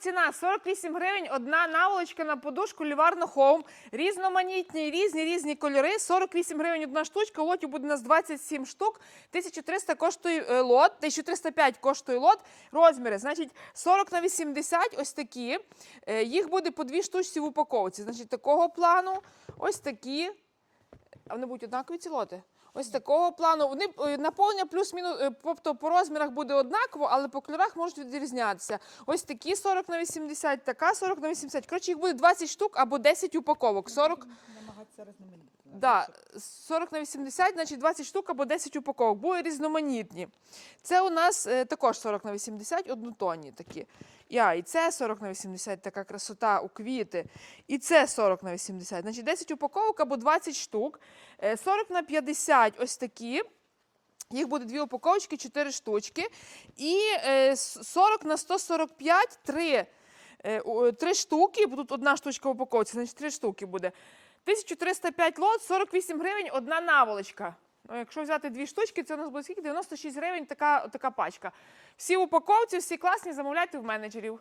ціна 48 гривень, одна наволочка на подушку Ліварно Хоум. Різноманітні, різні різні кольори. 48 гривень одна штучка. У лоті буде у нас 27 штук. 1300 коштує е, лот, 1305 коштує лот. Розміри, значить, 40 на 80, ось такі. Е, Їх буде по дві штучці в упаковці. Значить, такого плану, ось такі. А вони будуть однакові ці лоти? Ось такого плану. Вони е, наповнення плюс-мінус, е, тобто по розмірах буде однаково, але по кольорах можуть відрізнятися. Ось такі 40 на 80, така 40 на 80. Коротше, їх буде 20 штук або 10 упаковок. 40, різноманітно. да, 40 на 80, значить 20 штук або 10 упаковок. Були різноманітні. Це у нас е, також 40 на 80, однотонні такі. Я, і це 40 на 80, така красота у квіти. І це 40 на 80. Значить, 10 упаковок або 20 штук. Е, 40 на 50 ось такі. Їх буде дві упаковочки, 4 штучки. І е, 40 на 145 три, е, у- три штуки. бо Тут одна штучка в упаковці, значить три штуки буде. 1305 лот, 48 гривень, одна наволочка. Ну, якщо взяти дві штучки, це у нас буде скільки? 96 гривень така, така пачка. Всі упаковці, всі класні, замовляйте в менеджерів.